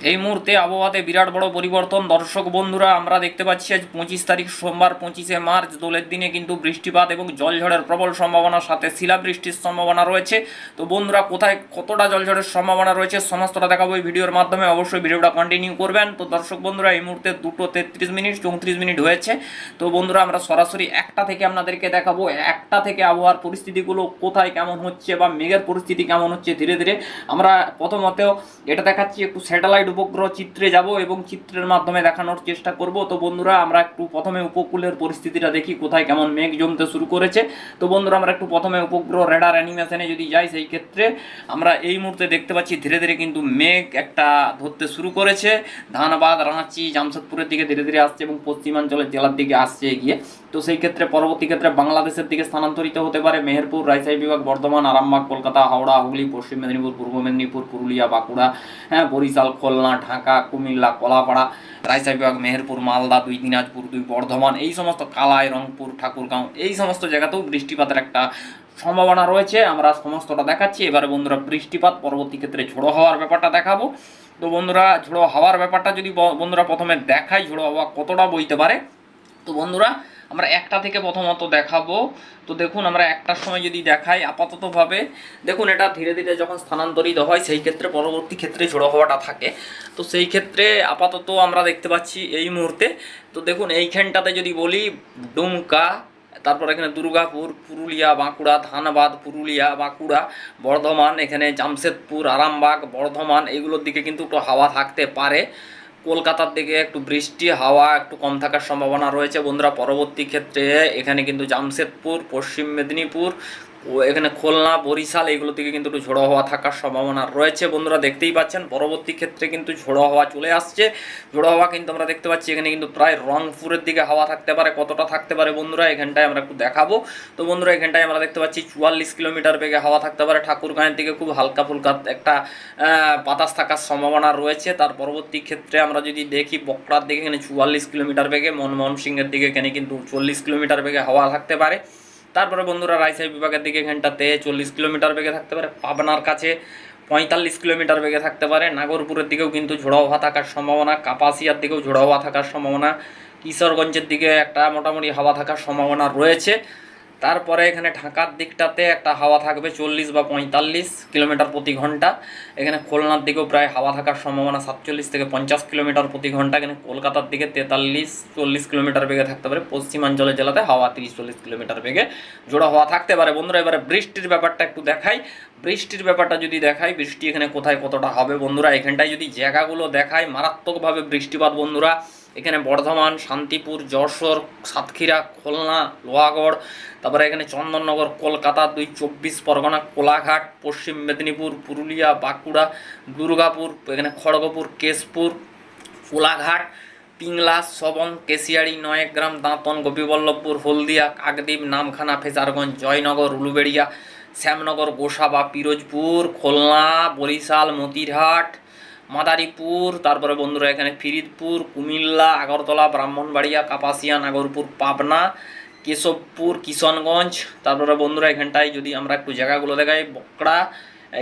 এই মুহূর্তে আবহাওয়াতে বিরাট বড় পরিবর্তন। দর্শক বন্ধুরা, আমরা দেখতে পাচ্ছি আজ পঁচিশ তারিখ সোমবার, পঁচিশে মার্চ। দোলের দিনে কিন্তু বৃষ্টিপাত এবং জলঝড়ের প্রবল সম্ভাবনার সাথে শিলাবৃষ্টির সম্ভাবনা রয়েছে। তো বন্ধুরা, কোথায় কতটা জলঝড়ের সম্ভাবনা রয়েছে সমস্তটা দেখাবো এই ভিডিওর মাধ্যমে। অবশ্যই ভিডিওটা কন্টিনিউ করবেন। তো দর্শক বন্ধুরা, এই মুহূর্তে দুটো তেত্রিশ মিনিট, চৌত্রিশ মিনিট হয়েছে। তো বন্ধুরা, আমরা সরাসরি একটা থেকে আপনাদেরকে দেখাবো। একটা থেকে আবহাওয়ার পরিস্থিতিগুলো কোথায় কেমন হচ্ছে বা মেঘের পরিস্থিতি কেমন হচ্ছে ধীরে ধীরে। আমরা প্রথমত এটা দেখাচ্ছি একটু স্যাটেলাইট উপগ্রহ চিত্রে যাব এবং চিত্রের মাধ্যমে দেখানোর চেষ্টা করব। তো বন্ধুরা, আমরা একটু প্রথমে উপকূলের পরিস্থিতিটা দেখি, কোথায় কেমন মেঘ জমতে শুরু করেছে। তো বন্ধুরা, আমরা একটু প্রথমে উপগ্রহ রেডার অ্যানিমেশনে যদি যাই, সেই ক্ষেত্রে আমরা এই মুহূর্তে দেখতে পাচ্ছি ধীরে ধীরে কিন্তু মেঘ একটা ধরতে শুরু করেছে। ধানবাদ, রাঁচি, জামশেদপুরের দিকে ধীরে ধীরে আসছে এবং পশ্চিমাঞ্চলের জেলার দিকে আসছে এগিয়ে। তো সেই ক্ষেত্রে পরবর্তী ক্ষেত্রে বাংলাদেশের দিকে স্থানান্তরিত হতে পারে মেহেরপুর, রাজশাহী বিভাগ, বর্ধমান, আরামবাগ, কলকাতা, হাওড়া, হুগলি, পশ্চিম মেদিনীপুর, পূর্ব মেদিনীপুর, পুরুলিয়া, বাঁকুড়া হ্যাঁ বরিশাল খুলনা, ঢাকা, কুমিল্লা, কলাপাড়া, রাজশাহী বিভাগ, মেহেরপুর, মালদা, দুই দিনাজপুর, দুই বর্ধমান, এই সমস্ত কালাই, রংপুর, ঠাকুরগাঁও, এই সমস্ত জায়গাতেও বৃষ্টিপাতের একটা সম্ভাবনা রয়েছে। আমরা সমস্তটা দেখাচ্ছি। এবারে বন্ধুরা বৃষ্টিপাত পরবর্তী ক্ষেত্রে ঝোড়ো হওয়ার ব্যাপারটা দেখাবো। তো বন্ধুরা, ঝোড়ো হাওয়ার ব্যাপারটা যদি বন্ধুরা প্রথমে দেখাই, ঝোড়ো হাওয়া কতটা বইতে পারে? তো বন্ধুরা আমরা একটা থেকে প্রথমত দেখাবো। তো দেখুন, আমরা একটার সময় যদি দেখাই আপাততভাবে, দেখুন, এটা ধীরে ধীরে যখন স্থানান্তরিত হয়, সেই ক্ষেত্রে পরবর্তী ক্ষেত্রে ঝোড়ো হওয়াটা থাকে। তো সেই ক্ষেত্রে আপাতত আমরা দেখতে পাচ্ছি এই মুহূর্তে। তো দেখুন, এইখানটাতে যদি বলি, ডুমকা, তারপর এখানে দুর্গাপুর, পুরুলিয়া, বাঁকুড়া, ধানবাদ, পুরুলিয়া, বাঁকুড়া, বর্ধমান, এখানে জামশেদপুর, আরামবাগ, বর্ধমান এইগুলোর দিকে কিন্তু একটু হাওয়া থাকতে পারে। কলকাতার দিকে একটু বৃষ্টি, হাওয়া একটু কম থাকার সম্ভাবনা রয়েছে। বন্ধুরা, পরবর্তী ক্ষেত্রে এখানে কিন্তু জামশেদপুর, পশ্চিম মেদিনীপুর এখানে খুলনা, বরিশাল এইগুলো থেকে কিন্তু একটু ঝোড়ো হওয়া থাকার সম্ভাবনা রয়েছে। বন্ধুরা দেখতেই পাচ্ছেন, পরবর্তী ক্ষেত্রে কিন্তু ঝোড়ো হাওয়া চলে আসছে। ঝোড়ো হাওয়া কিন্তু আমরা দেখতে পাচ্ছি, এখানে কিন্তু প্রায় রংপুরের দিকে হাওয়া থাকতে পারে, কতটা থাকতে পারে বন্ধুরা, এখানটায় আমরা একটু দেখাবো। তো বন্ধুরা, এখানটায় আমরা দেখতে পাচ্ছি, চুয়াল্লিশ কিলোমিটার বেগে হাওয়া থাকতে পারে। ঠাকুরগাঁয়ের দিকে খুব হালকা ফুলকা একটা বাতাস থাকার সম্ভাবনা রয়েছে। তার পরবর্তী ক্ষেত্রে আমরা যদি দেখি বকড়ার দিকে এখানে চুয়াল্লিশ কিলোমিটার বেগে, মনমোহন সিংয়ের দিকে এখানে কিন্তু চল্লিশ কিলোমিটার বেগে হাওয়া থাকতে পারে। তারপরে বন্ধুরা রাইসাই বিভাগের দিকে ঘন্টাতে চল্লিশ কিলোমিটার বেগে থাকতে পারে, পাবনার কাছে পঁয়তাল্লিশ কিলোমিটার বেগে থাকতে পারে, নাগরপুরের দিকেও কিন্তু ঝোড়ো হওয়া থাকার সম্ভাবনা, কাপাসিয়ার দিকেও ঝোড়ো হওয়া থাকার সম্ভাবনা, কিশোরগঞ্জের দিকে একটা মোটামুটি হাওয়া থাকার সম্ভাবনা রয়েছে। তারপরে এখানে ঢাকার দিকটাতে একটা হাওয়া থাকবে চল্লিশ বা পঁয়তাল্লিশ কিলোমিটার প্রতি ঘণ্টা। এখানে খুলনার দিকেও প্রায় হাওয়া থাকার সম্ভাবনা সাতচল্লিশ থেকে পঞ্চাশ কিলোমিটার প্রতি ঘণ্টা। এখানে কলকাতার দিকে তেতাল্লিশ চল্লিশ কিলোমিটার বেগে থাকতে পারে। পশ্চিমাঞ্চলের জেলাতে হাওয়া তিরিশ চল্লিশ কিলোমিটার বেগে জোড়া হাওয়া থাকতে পারে। বন্ধুরা, এবারে বৃষ্টির ব্যাপারটা একটু দেখাই। বৃষ্টির ব্যাপারটা যদি দেখাই, বৃষ্টি এখানে কোথায় কতটা হবে বন্ধুরা? এখানটায় যদি জায়গাগুলো দেখায় মারাত্মকভাবে বৃষ্টিপাত বন্ধুরা। এখানে বর্ধমান, শান্তিপুর, যশোর, সাতক্ষীরা, খুলনা, লোহাগড়, তারপরে এখানে চন্দননগর, কলকাতা, দুই চব্বিশ পরগনা, কোলাঘাট, পশ্চিম মেদিনীপুর, পুরুলিয়া, বাঁকুড়া, দুর্গাপুর, এখানে খড়গপুর, কেশপুর, কোলাঘাট, পিংলা, সবং, কেশিয়াড়ি, নয়গ্রাম, দাঁতন, গোপীবল্লভপুর, হলদিয়া, কাকদ্বীপ, নামখানা ফেজারগঞ্জ জয়নগর, উলুবেড়িয়া, শ্যামনগর, গোসাবা, পিরোজপুর, খুলনা, বরিশাল, মতিরহাট মাদারীপুর, তারপরে বন্ধুরা এখানে ফিরিদপুর, কুমিল্লা, আগরতলা, ব্রাহ্মণবাড়িয়া, কাপাসিয়া, নাগরপুর, পাবনা, কেশবপুর, কিশনগঞ্জ, তারপরে বন্ধুরা এখানটায় যদি আমরা একটু জায়গাগুলো দেখাই বকড়া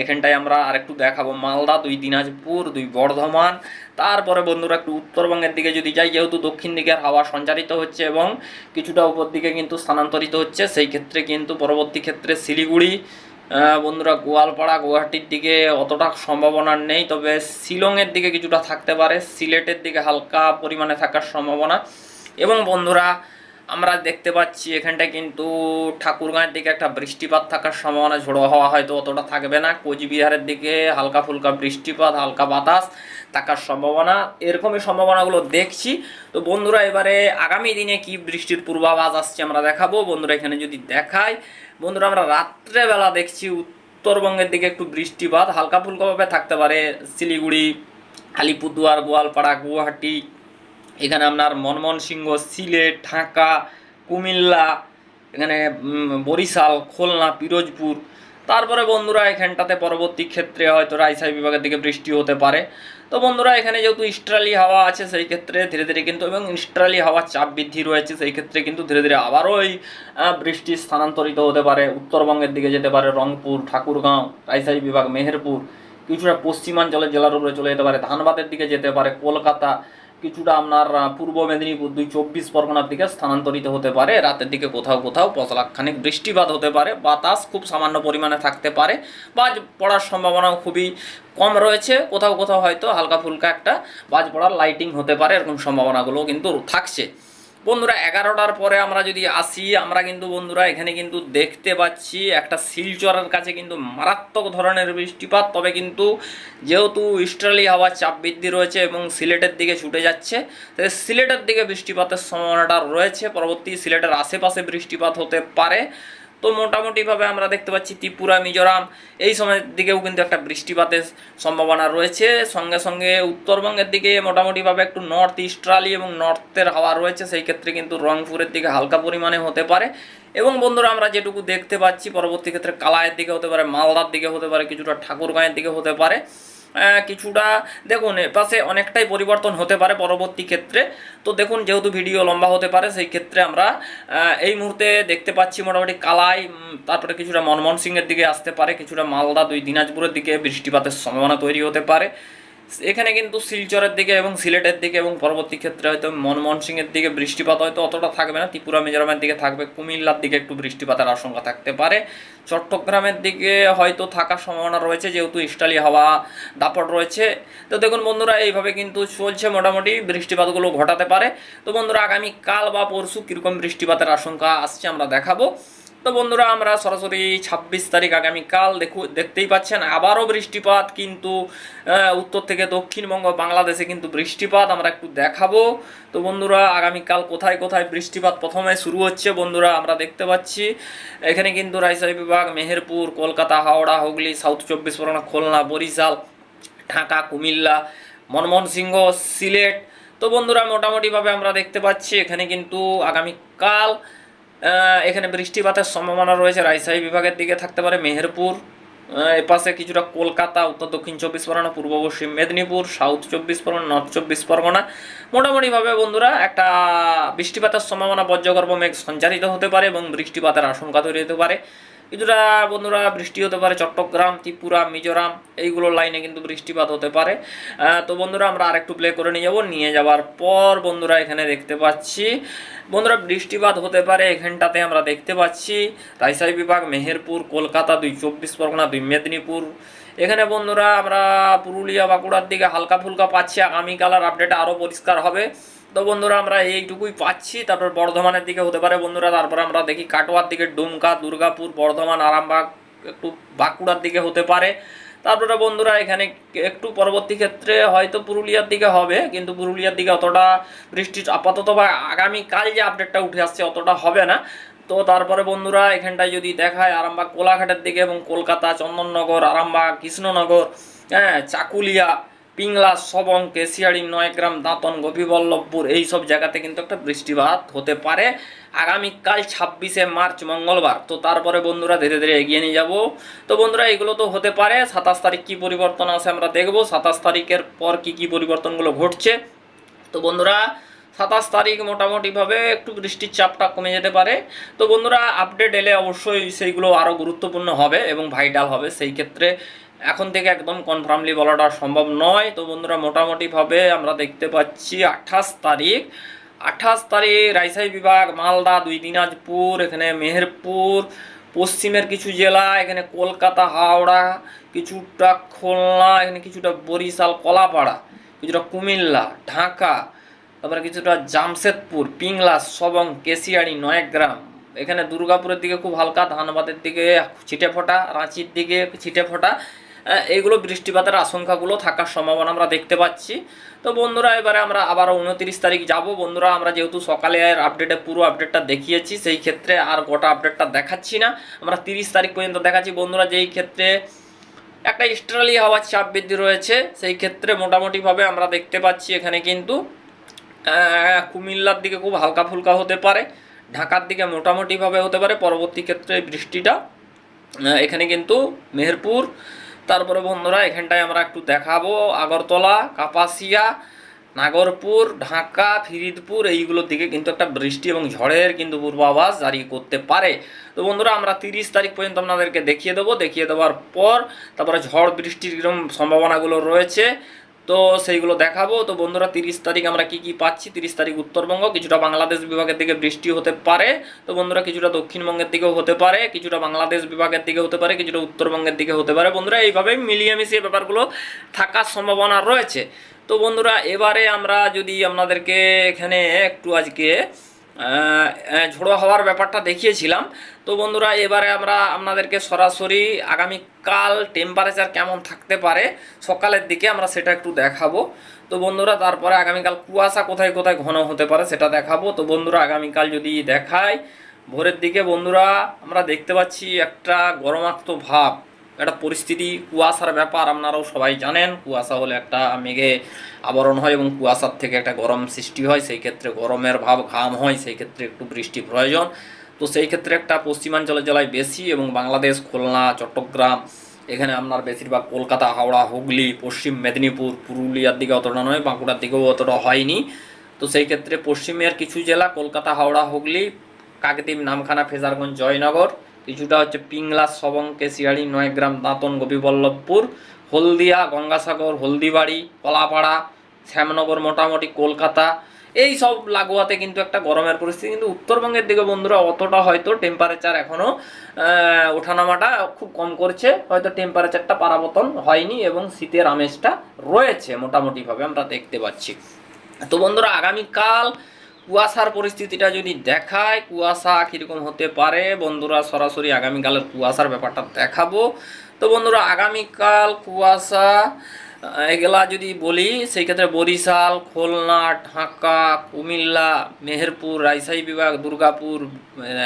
এখানটায় আমরা আর একটু দেখাবো মালদা, দুই দিনাজপুর, দুই বর্ধমান, তারপরে বন্ধুরা একটু উত্তরবঙ্গের দিকে যদি যাই, যেহেতু দক্ষিণ দিকের হাওয়া সঞ্চারিত হচ্ছে এবং কিছুটা উপর দিকে কিন্তু স্থানান্তরিত হচ্ছে, সেই ক্ষেত্রে কিন্তু পরবর্তী ক্ষেত্রে শিলিগুড়ি বন্ধুরা, গোয়ালপাড়া, গুয়াহাটির দিকে অতটা সম্ভাবনা নেই, তবে শিলংয়ের দিকে কিছুটা থাকতে পারে। সিলেটের দিকে হালকা পরিমাণে থাকার সম্ভাবনা। এবং বন্ধুরা আমরা দেখতে পাচ্ছি এখানটায় কিন্তু ঠাকুরগাঁয়ের দিকে একটা বৃষ্টিপাত থাকার সম্ভাবনা ঝোড়ো হওয়া হয়তো অতটা থাকবে না। কোচবিহারের দিকে হালকা ফুলকা বৃষ্টিপাত, হালকা বাতাস থাকার সম্ভাবনা। এরকমই সম্ভাবনাগুলো দেখছি। তো বন্ধুরা, এবারে আগামী দিনে কি বৃষ্টির পূর্বাভাস আসছে আমরা দেখাবো। বন্ধুরা, এখানে যদি দেখাই, বন্ধুরা, আমরা রাত্রেবেলা দেখছি উত্তরবঙ্গের দিকে একটু বৃষ্টিপাত। হালকা ফুলকাভাবে থাকতে পারে শিলিগুড়ি, আলিপুরদুয়ার, গোয়ালপাড়া, গুয়াহাটি এখানে আপনার মনমোহন সিংহ সিলেট, ঢাকা, কুমিল্লা, এখানে বরিশাল, খুলনা, পিরোজপুর। তারপরে বন্ধুরা এখানটাতে পরবর্তী ক্ষেত্রে হয়তো রাজশাহী বিভাগের দিকে বৃষ্টি হতে পারে। তো বন্ধুরা এখানে যেহেতু ইস্ট্রালি হাওয়া আছে, সেই ক্ষেত্রে ধীরে ধীরে কিন্তু এবং ইস্ট্রালি হাওয়ার চাপ বৃদ্ধি রয়েছে, সেই ক্ষেত্রে কিন্তু ধীরে ধীরে আবারও ওই বৃষ্টি স্থানান্তরিত হতে পারে। উত্তরবঙ্গের দিকে যেতে পারে রংপুর, ঠাকুরগাঁও, রাজশাহী বিভাগ, মেহেরপুর, কিছুটা পশ্চিমাঞ্চলের জেলার উপরে চলে যেতে পারে। ধানবাদের দিকে যেতে পারে কলকাতা কিছুটা আপনার পূর্ব মেদিনীপুর দুই চব্বিশ পরগনার দিকে স্থানান্তরিত হতে পারে। রাতের দিকে কোথাও কোথাও পশলাখানিক বৃষ্টিপাত হতে পারে। বাতাস খুব সামান্য পরিমাণে থাকতে পারে। বাজ পড়ার সম্ভাবনাও খুবই কম রয়েছে। কোথাও কোথাও হয়তো হালকা ফুলকা একটা বাজ পড়ার লাইটিং হতে পারে, এরকম সম্ভাবনাগুলো কিন্তু থাকছে। বন্ধুরা, এগারোটার পরে আমরা যদি আসি, আমরা কিন্তু বন্ধুরা এখানে কিন্তু দেখতে পাচ্ছি একটা শিলচরের কাছে কিন্তু মারাত্মক ধরনের বৃষ্টিপাত। তবে কিন্তু যেহেতু ইস্টার্লি হাওয়ার চাপ বৃদ্ধি রয়েছে এবং সিলেটের দিকে ছুটে যাচ্ছে, তাই সিলেটের দিকে বৃষ্টিপাতের সম্ভাবনাটা রয়েছে। পরবর্তী সিলেটের আশেপাশে বৃষ্টিপাত হতে পারে। তো মোটামুটিভাবে আমরা দেখতে পাচ্ছি ত্রিপুরা, মিজোরাম, এই সময়ের দিকেও কিন্তু একটা বৃষ্টিপাতের সম্ভাবনা রয়েছে। সঙ্গে সঙ্গে উত্তরবঙ্গের দিকে মোটামুটিভাবে একটু নর্থ ইস্টার্লি এবং নর্থের হাওয়া রয়েছে, সেই ক্ষেত্রে কিন্তু রংপুরের দিকে হালকা পরিমাণে হতে পারে। এবং বন্ধুরা, আমরা যেটুকু দেখতে পাচ্ছি, পরবর্তী ক্ষেত্রে কালায়ের দিকে হতে পারে, মালদার দিকে হতে পারে, কিছুটা ঠাকুরগাঁয়ের দিকে হতে পারে। কিছুটা, দেখুন এপাশে অনেকটাই পরিবর্তন হতে পারে পরবর্তী ক্ষেত্রে। তো দেখুন, যেহেতু ভিডিও লম্বা হতে পারে, সেই ক্ষেত্রে আমরা এই মুহূর্তে দেখতে পাচ্ছি মোটামুটি কালাই তারপরে কিছুটা মনমোহন সিংয়ের দিকে আসতে পারে, কিছুটা মালদা দুই দিনাজপুরের দিকে বৃষ্টিপাতের সম্ভাবনা তৈরি হতে পারে। এখানে কিন্তু শিলচরের দিকে এবং সিলেটের দিকে এবং পরবর্তী ক্ষেত্রে হয়তো মনমোহন সিংয়ের দিকে বৃষ্টিপাত হয়তো অতটা থাকবে না, ত্রিপুরা, মিজোরামের দিকে থাকবে, কুমিল্লার দিকে একটু বৃষ্টিপাতের আশঙ্কা থাকতে পারে। চট্টগ্রামের দিকে হয়তো থাকার সম্ভাবনা রয়েছে, যেহেতু ইস্টালি হাওয়া দাপট রয়েছে। তো দেখুন বন্ধুরা, এইভাবে কিন্তু চলছে মোটামুটি, বৃষ্টিপাতগুলো ঘটাতে পারে। তো বন্ধুরা আগামী কাল বা পরশু কীরকম বৃষ্টিপাতের আশঙ্কা আসছে আমরা দেখাবো। তো বন্ধুরা, আমরা সরাসরি ছাব্বিশ তারিখ আগামীকাল দেখু, দেখতেই পাচ্ছেন, আবারও বৃষ্টিপাত, কিন্তু উত্তর থেকে দক্ষিণবঙ্গ, বাংলাদেশে কিন্তু বৃষ্টিপাত আমরা একটু দেখাবো। তো বন্ধুরা, আগামীকাল কোথায় কোথায় বৃষ্টিপাত প্রথমে শুরু হচ্ছে বন্ধুরা, আমরা দেখতে পাচ্ছি। এখানে কিন্তু রাজশাহী বিভাগ, মেহেরপুর, কলকাতা, হাওড়া, হুগলি, সাউথ চব্বিশ পরগনা, খুলনা, বরিশাল, ঢাকা, কুমিল্লা মনমোহন সিংহ সিলেট। তো বন্ধুরা, মোটামুটিভাবে আমরা দেখতে পাচ্ছি, এখানে কিন্তু আগামীকাল এখানে বৃষ্টিপাতের সম্ভাবনা রয়েছে। রাজশাহী বিভাগের দিকে থাকতে পারে মেহেরপুর। এপাশে কিছুটা কলকাতা, উত্তর দক্ষিণ চব্বিশ পরগনা, পূর্ব পশ্চিম মেদিনীপুর, সাউথ চব্বিশ পরগনা, নর্থ চব্বিশ পরগনা। মোটামুটিভাবে বন্ধুরা, একটা বৃষ্টিপাতের সম্ভাবনা বজ্রগর্ভ মেঘ সঞ্চারিত হতে পারে এবং বৃষ্টিপাতের আশঙ্কা তৈরি হতে পারে। কিছুটা বন্ধুরা বৃষ্টি হতে পারে, চট্টগ্রাম, ত্রিপুরা, মিজোরাম এইগুলোর লাইনে কিন্তু বৃষ্টিপাত হতে পারে। তো বন্ধুরা আমরা আরেকটু প্লে করে নিয়ে যাব। নিয়ে যাওয়ার পর বন্ধুরা এখানে দেখতে পাচ্ছি, বন্ধুরা বৃষ্টিপাত হতে পারে এখানটাতে আমরা দেখতে পাচ্ছি, রাজশাহী বিভাগ, মেহেরপুর, কলকাতা দুই, চব্বিশ পরগনা দুই, মেদিনীপুর। এখানে বন্ধুরা আমরা পুরুলিয়া, বাঁকুড়ার দিকে হালকা ফুলকা পাচ্ছি। আগামীকাল আর আপডেট আরও পরিষ্কার হবে। তো বন্ধুরা, আমরা এইটুকুই পাচ্ছি। তারপর বর্ধমানের দিকে হতে পারে বন্ধুরা। তারপর আমরা দেখি কাটোয়ার দিকে ডুমকা, দুর্গাপুর, বর্ধমান, আরামবাগ, একটু বাঁকুড়ার দিকে হতে পারে। তারপরে বন্ধুরা, এখানে একটু পরবর্তী ক্ষেত্রে হয়তো পুরুলিয়ার দিকে হবে, কিন্তু পুরুলিয়ার দিকে অতটা বৃষ্টি আপাতত বা আগামীকাল যে আপডেটটা উঠে আসছে অতটা হবে না। তো তারপরে বন্ধুরা, এখানটায় যদি দেখায় আরামবাগ, কোলাঘাটের দিকে এবং কলকাতা, চন্দননগর, আরামবাগ, কৃষ্ণনগর হ্যাঁ চাকুলিয়া পিংলা, সবং কেশিয়াড়ি নয়গ্রাম, দাঁতন, গোপীবল্লভপুর এই সব জায়গাতে কিন্তু একটা বৃষ্টিপাত হতে পারে। আগামীকাল ছাব্বিশে মার্চ মঙ্গলবার। তো তারপরে বন্ধুরা ধীরে ধীরে এগিয়ে নিয়ে যাব। তো বন্ধুরা, এগুলো তো হতে পারে। সাতাশ তারিখ কী পরিবর্তন আছে আমরা দেখব। সাতাশ তারিখের পর কি কি পরিবর্তনগুলো ঘটছে। তো বন্ধুরা, সাতাশ তারিখ মোটামুটিভাবে একটু বৃষ্টির চাপটা কমে যেতে পারে। তো বন্ধুরা, আপডেট এলে অবশ্যই সেইগুলো আরও গুরুত্বপূর্ণ হবে এবং ভাইটাল হবে। সেই ক্ষেত্রে এখন থেকে একদম কনফার্মলি বলাটা সম্ভব নয়। তো বন্ধুরা, মোটামুটিভাবে আমরা দেখতে পাচ্ছি আঠাশ তারিখ। আঠাশ তারিখ রাজশাহী বিভাগ, মালদা, দুই দিনাজপুর, এখানে মেহেরপুর, পশ্চিমের কিছু জেলা, এখানে কলকাতা, হাওড়া, কিছুটা খুলনা, এখানে কিছুটা বরিশাল, কলাপাড়া, কিছুটা কুমিল্লা, ঢাকা, তারপরে কিছুটা জামশেদপুর, পিংলা, সবং, কেশিয়াড়ি, নয়গ্রাম। এখানে দুর্গাপুরের দিকে খুব হালকা, ধানবাদের দিকে ছিটে ফোটা রাঁচির দিকে ছিটে ফোটা এইগুলো বৃষ্টিপাতের আশঙ্কাগুলো থাকার সম্ভাবনা আমরা দেখতে পাচ্ছি। তো বন্ধুরা, এবারে আমরা আবারও উনত্রিশ তারিখ যাব। বন্ধুরা, আমরা যেহেতু সকালে আপডেটে পুরো আপডেটটা দেখিয়েছি, সেই ক্ষেত্রে আর গোটা আপডেটটা দেখাচ্ছি না। আমরা তিরিশ তারিখ পর্যন্ত দেখাচ্ছি। বন্ধুরা, যেই ক্ষেত্রে একটা ইস্টার্লি হাওয়ার চাপ বৃদ্ধি রয়েছে, সেই ক্ষেত্রে মোটামুটিভাবে আমরা দেখতে পাচ্ছি এখানে কিন্তু কুমিল্লার দিকে খুব হালকা ফুলকা হতে পারে, ঢাকার দিকে মোটামুটিভাবে হতে পারে। পরবর্তী ক্ষেত্রে বৃষ্টিটা এখানে কিন্তু মেহেরপুর তারপরে বন্ধুরা, এখানটায় আমরা একটু দেখাবো। আগরতলা, কাপাসিয়া, নাগরপুর, ঢাকা, ফিরিদপুর, এইগুলোর দিকে কিন্তু একটা বৃষ্টি এবং ঝড়ের কিন্তু পূর্বাভাস জারি করতে পারে। তো বন্ধুরা, আমরা তিরিশ তারিখ পর্যন্ত আপনাদেরকে দেখিয়ে দেবো। দেখিয়ে দেওয়ার পর তারপরে ঝড় বৃষ্টির কীরকম সম্ভাবনাগুলো রয়েছে। তো সেইগুলো দেখাবো। তো বন্ধুরা, তিরিশ তারিখ আমরা কি কি পাচ্ছি? তিরিশ তারিখ উত্তরবঙ্গ, কিছুটা বাংলাদেশ বিভাগের দিকে বৃষ্টি হতে পারে। তো বন্ধুরা, কিছুটা দক্ষিণবঙ্গের দিকেও হতে পারে, কিছুটা বাংলাদেশ বিভাগের দিকে হতে পারে, কিছুটা উত্তরবঙ্গের দিকে হতে পারে। বন্ধুরা এইভাবে মিলিয়ে মিশিয়ে ব্যাপারগুলো থাকার সম্ভাবনা রয়েছে। তো বন্ধুরা, এবারে আমরা যদি আপনাদেরকে এখানে একটু আজকে ঝোড়ো হওয়ার ব্যাপারটা দেখিয়েছিলাম। তো বন্ধুরা, এবারে আমরা আপনাদেরকে সরাসরি আগামীকাল টেম্পারেচার কেমন থাকতে পারে সকালের দিকে আমরা সেটা একটু দেখাবো। তো বন্ধুরা, তারপরে আগামীকাল কুয়াশা কোথায় কোথায় ঘন হতে পারে সেটা দেখাবো। তো বন্ধুরা, আগামীকাল যদি দেখায় ভোরের দিকে বন্ধুরা, আমরা দেখতে পাচ্ছি একটা গরমাক্ত ভাব। একটা পরিস্থিতি, কুয়াশার ব্যাপার আপনারাও সবাই জানেন। কুয়াশা হলে একটা মেঘে আবরণ হয় এবং কুয়াশার থেকে একটা গরম সৃষ্টি হয়। সেই ক্ষেত্রে গরমের ভাব ঘাম হয়, সেই ক্ষেত্রে একটু বৃষ্টি প্রয়োজন। তো সেই ক্ষেত্রে একটা পশ্চিমাঞ্চলের জেলায় বেশি এবং বাংলাদেশ, খুলনা, চট্টগ্রাম, এখানে আপনার বেশিরভাগ কলকাতা, হাওড়া, হুগলি, পশ্চিম মেদিনীপুর, পুরুলিয়ার দিকে অতটা নয়, বাঁকুড়ার দিকেও অতটা হয়নি। তো সেই ক্ষেত্রে পশ্চিমের কিছু জেলা, কলকাতা, হাওড়া, হুগলি, কাকদ্বীপ, নামখানা, ফেজারগঞ্জ, জয়নগর কিছুটা হচ্ছে পিংলা সবংকে শিয়াড়ি নয়গ্রাম, দাঁতন, গোপীবল্লভপুর, হলদিয়া, গঙ্গাসাগর, হলদিবাড়ি, কলাপাড়া, শ্যামনগর, মোটামুটি কলকাতা। এই সব লাগোয়াতে কিন্তু একটা গরমের পরিস্থিতি। কিন্তু উত্তরবঙ্গের দিকে বন্ধুরা, অতটা হয়তো টেম্পারেচার এখনও ওঠানামাটা খুব কম করছে। হয়তো টেম্পারেচারটা পারাবতন হয়নি এবং শীতের আমেজটা রয়েছে মোটামুটিভাবে, আমরা দেখতে পাচ্ছি। তো বন্ধুরা, আগামীকাল কুয়াশার পরিস্থিতিটা যদি দেখায়, কুয়াশা কীরকম হতে পারে? বন্ধুরা, সরাসরি আগামীকালের কুয়াশার ব্যাপারটা দেখাবো। তো বন্ধুরা, আগামীকাল কুয়াশা এগুলা যদি বলি সেই ক্ষেত্রে বরিশাল, খুলনা, ঢাকা, কুমিল্লা, মেহেরপুর, রাজশাহী বিভাগ, দুর্গাপুর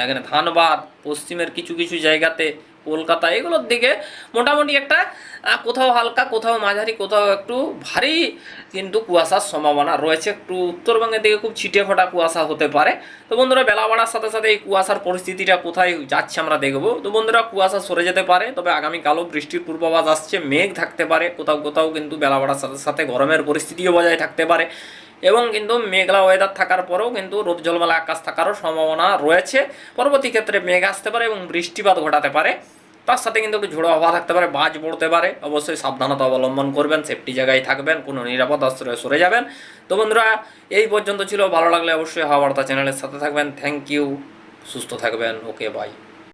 এখানে ধানবাদ, পশ্চিমের কিছু কিছু জায়গাতে কলকাতা, এগুলোর দিকে মোটামুটি একটা কোথাও হালকা, কোথাও মাঝারি, কোথাও একটু ভারী কিন্তু কুয়াশার সম্ভাবনা রয়েছে। একটু উত্তরবঙ্গের দিকে খুব ছিটে ফোটা কুয়াশা হতে পারে। তো বন্ধুরা, বেলা বাড়ার সাথে সাথে এই কুয়াশার পরিস্থিতিটা কোথায় যাচ্ছে আমরা দেখব। তো বন্ধুরা, কুয়াশা সরে যেতে পারে, তবে আগামীকালও বৃষ্টির পূর্বাভাস আসছে। মেঘ থাকতে পারে, কোথাও কোথাও কিন্তু বেলা বাড়ার সাথে সাথে গরমের পরিস্থিতিও বজায় থাকতে পারে। এবং কিন্তু মেঘলা ওয়েদার থাকার পরেও কিন্তু রোদ জলমেলা আকাশ থাকারও সম্ভাবনা রয়েছে। পরবর্তী ক্ষেত্রে মেঘ আসতে পারে এবং বৃষ্টিপাত ঘটাতে পারে। তার সাথে কিন্তু একটু ঝোড়ো হাওয়া থাকতে পারে, বাজ পড়তে পারে। অবশ্যই সাবধানতা অবলম্বন করবেন সেফটি জায়গায় থাকবেন, কোনো নিরাপদ আশ্রয়ে সরে যাবেন। তো বন্ধুরা, এই পর্যন্ত ছিল। ভালো লাগলে অবশ্যই হাওয়া বার্তা চ্যানেলের সাথে থাকবেন। থ্যাংক ইউ সুস্থ থাকবেন। Okay bye